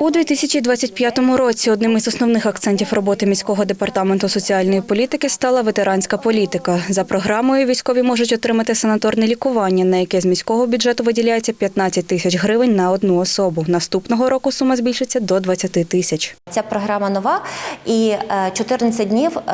У 2025 році одним із основних акцентів роботи міського департаменту соціальної політики стала ветеранська політика. За програмою військові можуть отримати санаторне лікування, на яке з міського бюджету виділяється 15 тисяч гривень на одну особу. Наступного року сума збільшиться до 20 тисяч. Ця програма нова, і е, 14 днів е,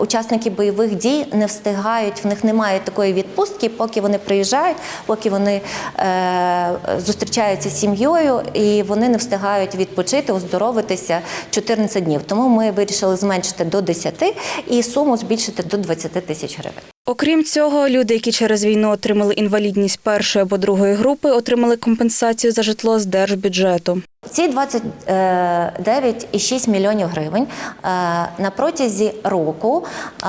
учасники бойових дій не встигають, в них немає такої відпустки, поки вони приїжджають, поки вони е, зустрічаються з сім'єю, і вони не встигають відпочити, оздоровитися 14 днів. Тому ми вирішили зменшити до 10 і суму збільшити до 20 тисяч гривень. Окрім цього, люди, які через війну отримали інвалідність першої або другої групи, отримали компенсацію за житло з держбюджету. Ці 29,6 мільйонів гривень е, на протязі року е,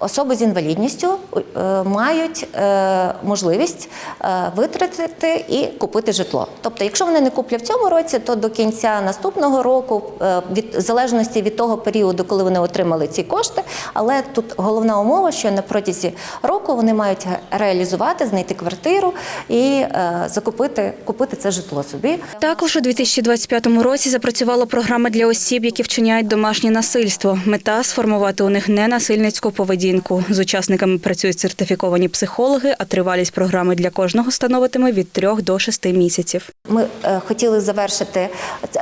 особи з інвалідністю е, мають е, можливість е, витратити і купити житло. Тобто, якщо вони не куплять в цьому році, то до кінця наступного року, від в залежності від того періоду, коли вони отримали ці кошти, але тут головна умова, що на протязі року вони мають реалізувати, знайти квартиру і закупити купити це житло собі. Також у 2025 році запрацювала програма для осіб, які вчиняють домашнє насильство. Мета сформувати у них ненасильницьку поведінку. З учасниками працюють сертифіковані психологи, а тривалість програми для кожного становитиме від 3 до 6 місяців. Ми е, хотіли завершити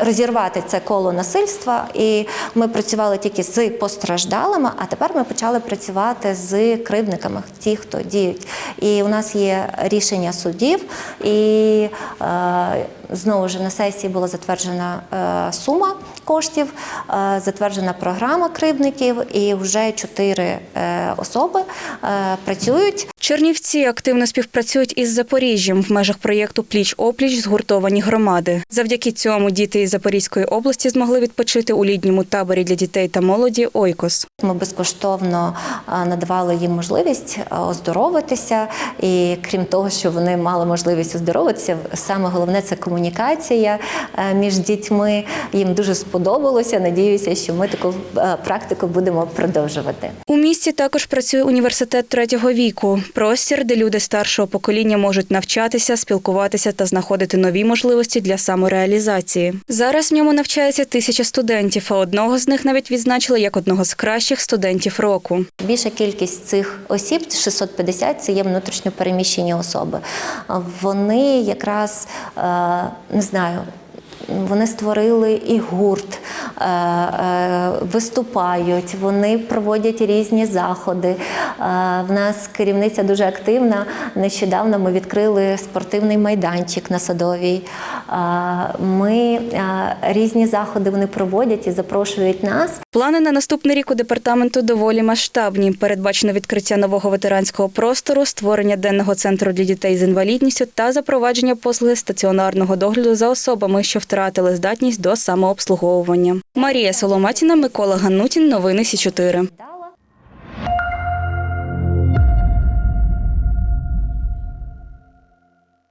розірвати це коло насильства, і ми працювали тільки з постраждалими. А тепер ми почали працювати з кривдниками, ті, хто діють. І у нас є рішення судів, і е, знову ж на сесії була затверджена е, сума коштів, е, затверджена програма кривдників, і вже чотири е, особи працюють. Чернівці активно співпрацюють із Запоріжжям в межах проєкту Пліч опліч згуртовані громади. Завдяки цьому діти із Запорізької області змогли відпочити у літньому таборі для дітей та молоді Ойкос. Ми безкоштовно надавали їм можливість оздоровитися, і крім того, що вони мали можливість оздоровитися, саме головне це комунікація між дітьми. Їм дуже сподобалося. Надіюся, що ми таку практику будемо продовжувати. У місті також працює університет третього віку, простір, де люди старшого покоління можуть навчатися, спілкуватися та знаходити нові можливості для самореалізації. Зараз в ньому навчається тисяча студентів, а одного з них навіть відзначили як одного з кращих студентів року. Більша кількість цих осіб 650 – це є внутрішньо переміщені особи. Вони якраз е, не знаю. Вони створили і гурт, виступають, вони проводять різні заходи. Е, В нас керівниця дуже активна. Нещодавно ми відкрили спортивний майданчик на Садовій. Е, Ми е, різні заходи вони проводять і запрошують нас. Плани на наступний рік у департаменту доволі масштабні. Передбачено відкриття нового ветеранського простору, створення денного центру для дітей з інвалідністю та запровадження послуги стаціонарного догляду за особами, що втратили здатність до самообслуговування. Марія Соломатіна, Микола Ганутін. Новини Сі 4